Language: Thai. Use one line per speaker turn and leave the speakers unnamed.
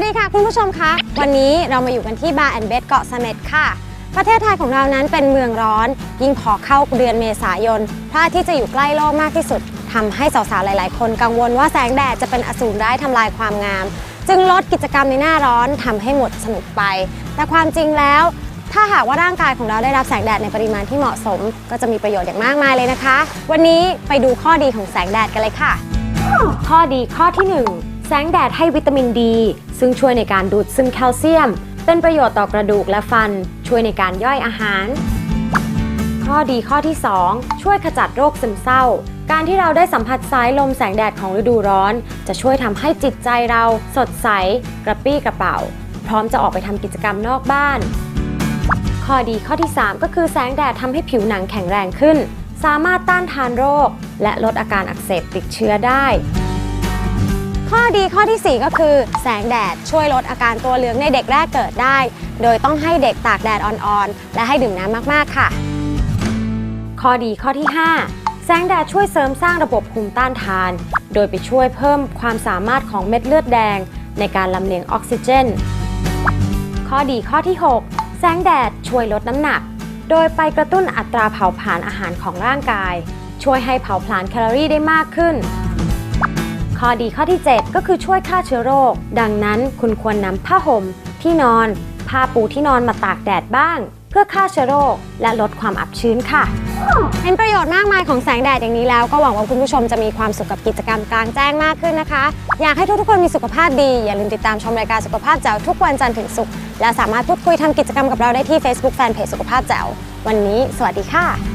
วัสดีค่ะคุณผู้ชมคะวันนี้เรามาอยู่กันที่บาร์แอนเบดเกาะเสม็ดค่ะ ประเทศไทยของเรานั้นเป็นเมืองร้อน ยิ่งพอเข้าเดือนเมษายนพระอาทิตย์จะอยู่ใกล้โลกมากที่สุดทำให้สาวๆหลายๆ คนกังวลว่าแสงแดดจะเป็นอสูรร้ายทำลายความงาม จึงลดกิจกรรมในหน้าร้อนทำให้หมดสนุกไป แต่ความจริงแล้ว ถ้าหากว่าร่างกายของเราได้รับแสงแดดในปริมาณที่เหมาะสม ก็จะมีประโยชน์อย่างมากมายเลยนะคะ วันนี้ไปดูข้อดีของแสงแดดกันเลยค่ะ ข้อดีข้อที่ 1 แสงแดดให้วิตามินดี ซึ่งช่วยในการดูดซึมแคลเซียม เป็นประโยชน์ต่อกระดูกและฟัน ช่วยในการย่อยอาหาร ข้อดีข้อที่ 2 ช่วยขจัดโรคซึมเศร้า การที่เราได้สัมผัสสายลมแสงแดดของฤดูร้อน จะช่วยทำให้จิตใจเราสดใส กระปรี้กระเป๋า พร้อมจะออกไปทำกิจกรรมนอกบ้าน ข้อดีข้อที่ 3 ก็คือแสงแดดทำให้ผิวหนังแข็งแรงขึ้น สามารถต้านทานโรค และลดอาการอักเสบติดเชื้อได้ ข้อดีข้อทีสี่ 4 ก็คือ แสงแดดช่วยลดอาการตัวเหลืองในเด็กแรกเกิดได้ โดยต้องให้เด็กตากแดดอ่อนๆ และให้ดื่มน้ำมากๆค่ะ ข้อดีข้อที่ 5 แสงแดดช่วยเสริมสร้างระบบภูมิต้านทาน โดยไปช่วยเพิ่มความสามารถของเม็ดเลือดแดง ในการลำเลียงออกซิเจน ข้อดีข้อที่ 6 แสงแดดช่วยลดน้ำหนัก โดยไปกระตุ้นอัตราเผาผลาญอาหารของร่างกาย ช่วยให้เผาผลาญแคลอรี่ได้มากขึ้น ข้อดีข้อที่ 7 ก็คือช่วยฆ่าเชื้อโรค ดังนั้นคุณควรนำผ้าห่ม ที่นอนผ้าปูที่นอนมาตากแดดบ้าง เพื่อฆ่าเชื้อโรค และลดความอับชื้นค่ะ เห็นประโยชน์มากมายของแสงแดดอย่างนี้แล้ว ก็หวังว่าคุณผู้ชมจะมีความสุขกับกิจกรรมกลางแจ้งมากขึ้นนะคะ อยากให้ทุกๆคนมีสุขภาพดี อย่าลืมติดตามชมรายการสุขภาพแจ๋วทุกวันจันทร์ถึงศุกร์และสามารถพูดคุยทำกิจกรรมกับเราได้ที่ Facebook Fanpage สุขภาพแจ๋ววันนี้ สวัสดีค่ะ